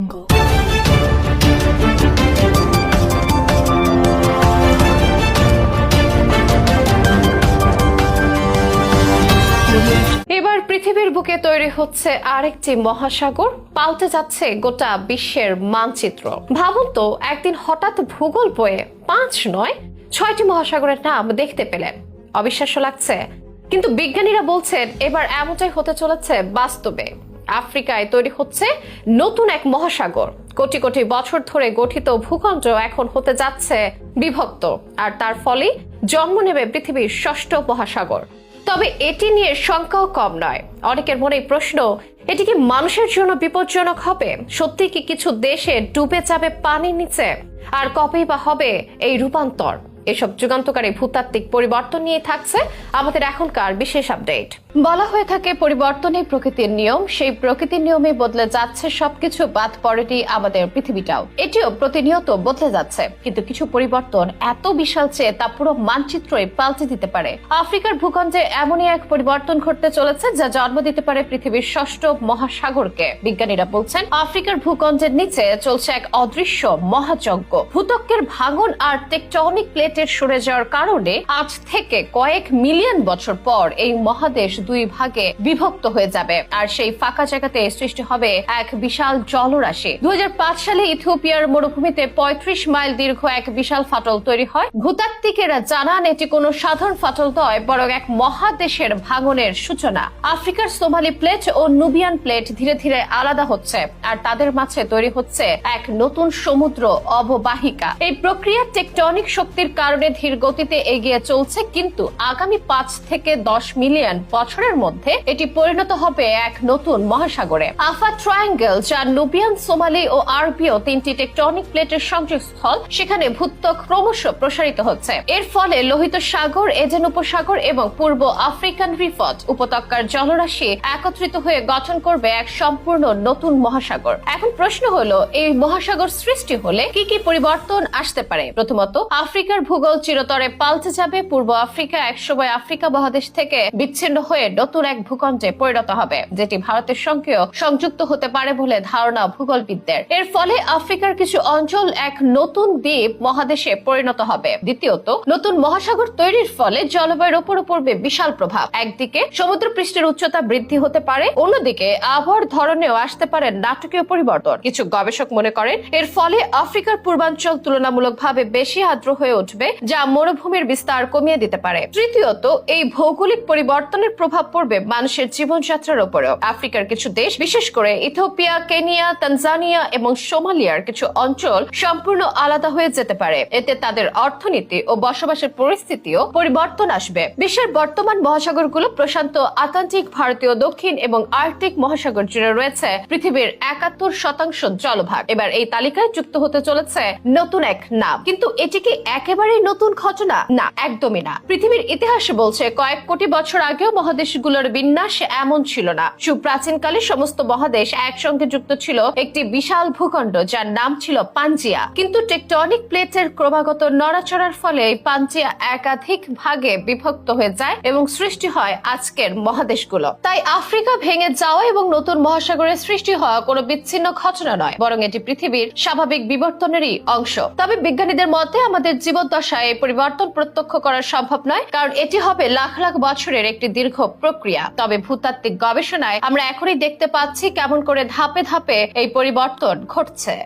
এবার পৃথিবীর বুকে তৈরি হচ্ছে আরেকটি মহাসাগর। পাল্টে যাচ্ছে গোটা বিশ্বের মানচিত্র। ভাবুন তো, একদিন হঠাৎ ভূগোল বইয়ে পাঁচ নয়, ছয়টি মহাসাগরের নাম দেখতে পেলেন। অবিশ্বাস্য লাগছে। কিন্তু বিজ্ঞানীরা বলছেন, এবার এমনটাই হতে চলেছে বাস্তবে। আফ্রিকায় তৈরি হচ্ছে নতুন এক মহাসাগর। কোটি কোটি বছর ধরে গঠিত ভূখণ্ড এখন হতে যাচ্ছে বিভক্ত, আর তার ফলে জন্ম নেবে পৃথিবীর ষষ্ঠ মহাসাগর। তবে এটি নিয়ে শঙ্কাও কম নয়। অনেকের মনে প্রশ্ন, এটি কি মানুষের জন্য বিপজ্জনক হবে? সত্যি কি কিছু দেশে ডুবে যাবে পানির নিচে? আর কবেই বা হবে এই রূপান্তর? এসব যুগান্তকারী ভূতাত্ত্বিক পরিবর্তন নিয়ে থাকছে আমাদের এখনকার বিশেষ আপডেট। বলা হয়ে থাকে পরিবর্তনই প্রকৃতির নিয়ম। সেই প্রকৃতির নিয়মে বদলে যাচ্ছে সবকিছু, বাদ পড়েনি আমাদের পৃথিবীটাও। এটিও প্রতিনিয়ত বদলে যাচ্ছে। কিন্তু কিছু পরিবর্তন এত বিশাল চেয়ে তা পুরো মানচিত্রই পাল্টে দিতে পারে। আফ্রিকার ভূখণ্ডে এমনই এক পরিবর্তন ঘটতে চলেছে, যা জন্ম দিতে পারে পৃথিবীর ষষ্ঠ মহাসাগরকে। বিজ্ঞানীরা বলছেন, আফ্রিকার ভূখণ্ডের নিচে চলছে এক অদৃশ্য মহাযজ্ঞ। ভূতকের ভাঙন আর টেকটনিক প্লেটের সরে যাওয়ার কারণে আজ থেকে কয়েক মিলিয়ন বছর পর এই মহাদেশ দুই ভাগে বিভক্ত হয়ে যাবে। আর সেই ফাঁকা জায়গাতে সৃষ্টি হবে এক বিশাল জলরাশি। দু সালে ইথিওপিয়ার মরুভূমিতে ৩৫ মাইল দীর্ঘ এক বিশাল ফাটল তৈরি হয়। ভূতাত্ত্বিকেরা জানান এটি কোনো সাধারণ ফাটল নয়, বরং এক মহাদেশের ভাঙনের সূচনা। আফ্রিকার সোমালি প্লেট ও নুবিয়ান প্লেট ধীরে ধীরে আলাদা হচ্ছে, আর তাদের মাঝে তৈরি হচ্ছে এক নতুন সমুদ্র অববাহিকা। এই প্রক্রিয়া টেকটনিক শক্তির কারণে ধীর গতিতে এগিয়ে চলছে, কিন্তু আগামী পাঁচ থেকে দশ মিলিয়ন বছরের মধ্যে এটি পরিণত হবে এক নতুন মহাসাগরে। আফা ট্রায়াঙ্গেল, যা নুবিয়ান সোমালি ও আরবীয় তিনটি টেকটনিক প্লেটের সংযোগস্থল, সেখানে ভূত্বক ক্রমশ প্রসারিত হচ্ছে। এর ফলে লোহিত সাগর, এজেন উপসাগর এবং পূর্ব আফ্রিকান রিফট উপত্যকার জলরাশি একত্রিত হয়ে গঠন করবে এক সম্পূর্ণ নতুন মহাসাগর। এখন প্রশ্ন হলো, এই মহাসাগর সৃষ্টি হলে কি কি পরিবর্তন আসতে পারে? প্রথমত, আফ্রিকার ভূগোল চিরতরে পাল্টে যাবে। পূর্ব আফ্রিকা একসময় আফ্রিকা মহাদেশ থেকে বিচ্ছিন্ন হয়ে নতুন এক ভূখণ্ডে পরিণত হবে, যেটি ভারতের সঙ্গেও সংযুক্ত হতে পারে বলে ধারণা ভূগোলবিদদের। এর ফলে আফ্রিকার কিছু অঞ্চল এক নতুন দ্বীপ মহাদেশে পরিণত হবে। দ্বিতীয়ত, নতুন মহাসাগর তৈরির ফলে জলবায়ুর উপর পড়বে বিশাল প্রভাব। একদিকে সমুদ্র পৃষ্ঠের উচ্চতা বৃদ্ধি হতে পারে, অন্যদিকে আবহাওয়ার ধরনেও আসতে পারে নাটকীয় পরিবর্তন। কিছু গবেষক মনে করেন, এর ফলে আফ্রিকার পূর্বাঞ্চল তুলনামূলকভাবে বেশি আর্দ্র হয়ে উঠবে, যা মরুভূমির বিস্তার কমিয়ে দিতে পারে। তৃতীয়ত, এই ভৌগোলিক পরিবর্তনের প্রভাব পড়বে মানুষের জীবনযাত্রার উপরেও। আফ্রিকার কিছু দেশ, বিশেষ করে ইথিওপিয়া, কেনিয়া, তানজানিয়া এবং সোমালিয়ার কিছু অঞ্চল সম্পূর্ণ আলাদা হয়ে যেতে পারে। এতে তাদের অর্থনীতি ও বসবাসের পরিস্থিতিও পরিবর্তন আসবে। বিশ্বের বর্তমান মহাসাগরগুলো প্রশান্ত আটলান্টিক, ভারতীয় দক্ষিণ এবং আর্কটিক মহাসাগর জুড়ে রয়েছে পৃথিবীর একাত্তর শতাংশ জলভাগ। এবার এই তালিকায় যুক্ত হতে চলেছে নতুন এক নাম। কিন্তু এটি কি একেবারেই নতুন ঘটনা? না, একদমই না। পৃথিবীর ইতিহাসে বলছে কয়েক কোটি বছর আগেও মহাদেশগুলোর বিন্যাস এমন ছিল না। সুপ্রাচীনকালে সমস্ত মহাদেশ একসঙ্গে যুক্ত ছিল একটি বিশাল ভূখণ্ড যার নাম ছিল পাঞ্জিয়া। কিন্তু টেকটনিক প্লেটের ক্রমাগত নড়াচড়ার ফলে এই পাঞ্জিয়া একাধিক ভাগে বিভক্ত হয়ে যায় এবং সৃষ্টি হয় আজকের মহাদেশগুলো। তাই আফ্রিকা ভেঙে যাওয়া এবং নতুন মহাসাগরের সৃষ্টি হওয়া কোনো বিচ্ছিন্ন ঘটনা নয়, বরং এটি পৃথিবীর স্বাভাবিক বিবর্তনেরই অংশ। তবে বিজ্ঞানীদের মতে আমাদের জীবদ্দশায় এই পরিবর্তন প্রত্যক্ষ করা সম্ভব নয়, কারণ এটি হবে লাখ লাখ বছরের একটি দীর্ঘ প্রক্রিয়া। তবে ভূতাত্ত্বিক গবেষণায় আমরা এখনই দেখতে পাচ্ছি কেমন করে ধাপে ধাপে এই পরিবর্তন ঘটছে।